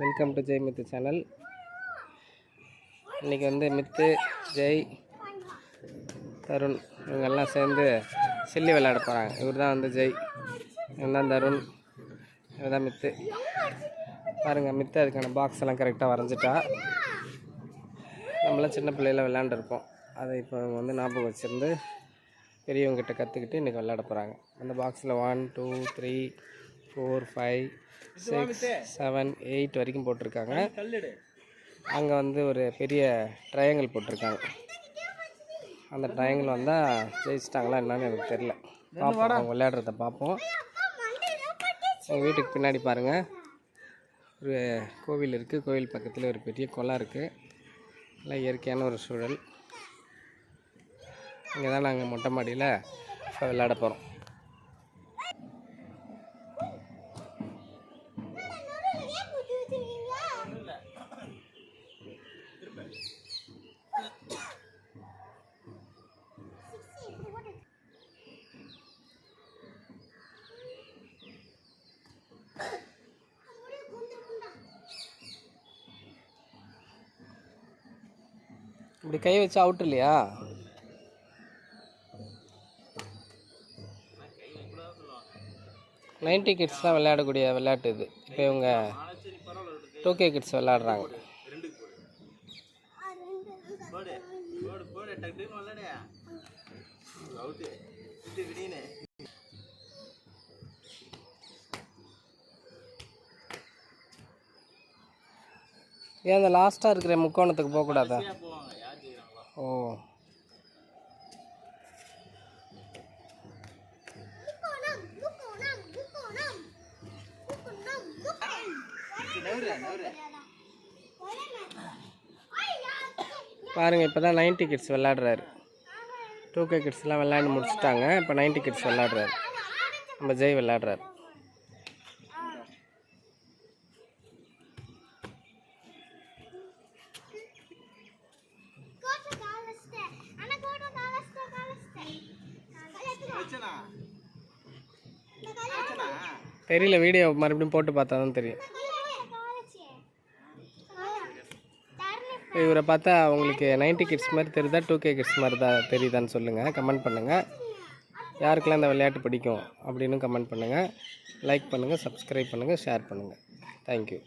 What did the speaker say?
Welcome to Jai Mithu channel இன்றைக்கி வந்து மித்து ஜெய் தருண் இவங்கெல்லாம் சேர்ந்து சில்லி விளையாட போகிறாங்க இவர் தான் வந்து ஜெய். இவன் தான் தருண். இவர் தான் மித்து. பாருங்கள் மித்து அதுக்கான பாக்ஸ் எல்லாம் கரெக்டாக வரைஞ்சிட்டா. நம்மளாம் சின்ன பிள்ளையில விளையாண்டுருப்போம். அதை இப்போ இவங்க வந்து ஞாபகம் வச்சுருந்து பெரியவங்ககிட்ட கற்றுக்கிட்டு இன்றைக்கி விளையாட போகிறாங்க அந்த பாக்ஸில் one two three four five six seven eight வரைக்கும் போட்டிருக்காங்க. அங்கே வந்து ஒரு பெரிய ட்ரையாங்கிள் போட்டிருக்காங்க. அந்த ட்ரையாங்கிள் வந்தால் ஜெயிச்சிட்டாங்களா என்னன்னு எனக்கு தெரில பார்ப்போம் அவங்க விளையாடுறத பார்ப்போம் எங்கள் வீட்டுக்கு பின்னாடி பாருங்கள் ஒரு கோவில் இருக்குது கோவில் பக்கத்தில் ஒரு பெரிய குளம் இருக்குது நல்லா இயற்கையான ஒரு சூழல். இங்கே தான் நாங்கள் மொட்டை மாடியில் விளையாட போகிறோம் இப்படி கை வச்சு அவுட் இல்லையா? நைன்டி கிட்ஸ் தான் விளையாடக்கூடிய விளையாட்டு இது. இப்போ இவங்க டூ கே கிட்ஸ் விளையாடுறாங்க. ஏன் அந்த லாஸ்ட்டாக இருக்கிற முக்கோணத்துக்கு போகக்கூடாதா? ஓ. பாருங்கள் இப்போ தான் நைன்டி கிட்ஸ் விளையாடுறாரு. டூ கே கிட்ஸ்லாம் விளையாண்டு முடிச்சுட்டாங்க. இப்போ நைன்டி கிட்ஸ் விளையாடுறாரு. நம்ம ஜெய் விளையாடுறாரு. தெரியல வீடியோ மறுபடியும் போட்டு பார்த்தா தான் தெரியும். இவரை பார்த்தா உங்களுக்கு நைன்டி கிட்ஸ் மாதிரி தெரியுதா டூ கே கிட்ஸ் மாதிரி தான் தெரியுதான்னு சொல்லுங்கள் கமெண்ட் பண்ணுங்கள் யாருக்கெல்லாம் இந்த விளையாட்டு பிடிக்கும் அப்படின்னு கமெண்ட் பண்ணுங்கள் லைக் பண்ணுங்கள் சப்ஸ்கிரைப் பண்ணுங்கள் ஷேர் பண்ணுங்கள் தேங்க்யூ